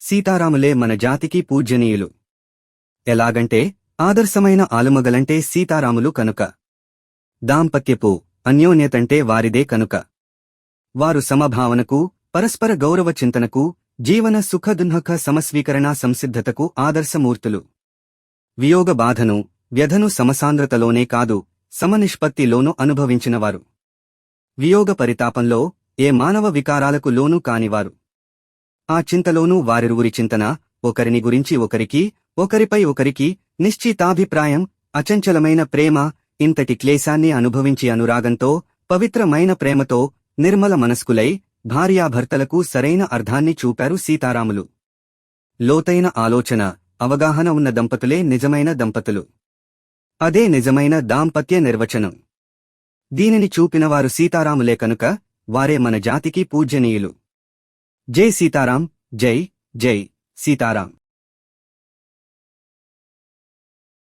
సీతారాములే మన జాతికి పూజ్యనీయులు. ఎలాగంటే ఆదర్శమైన ఆలుమగలంటే సీతారాములు కనుక. దాంపత్యపు అన్యోన్యతంటే వారిదే కనుక. వారు సమభావనకు పరస్పర గౌరవ చింతనకు జీవన సుఖదున్హక సమస్వీకరణ సంసిద్ధతకు ఆదర్శమూర్తులు. వియోగ బాధను వ్యధను సమసాంద్రతలోనే కాదు సమనిష్పత్తిలోనూ అనుభవించినవారు. వియోగ పరితాపంలో ఏ మానవ వికారాలకు లోనూ కానివారు. ఆ చింతలోనూ వారిరువురి చింతన ఒకరిని గురించి ఒకరికి ఒకరిపై ఒకరికి నిశ్చితాభిప్రాయం అచంచలమైన ప్రేమ ఇంతటి క్లేశాన్ని అనుభవించి అనురాగంతో పవిత్రమైన ప్రేమతో నిర్మల మనస్కులై భార్యాభర్తలకు సరైన అర్థాన్ని చూపారు సీతారాములు. లోతైన ఆలోచన అవగాహన ఉన్న దంపతులే నిజమైన దంపతులు. అదే నిజమైన దాంపత్య నిర్వచనం. దీనిని చూపినవారు సీతారాములే కనుక వారే మన జాతికి పూజ్యనీయులు. జై సీతారాం జై జై సీతారాం.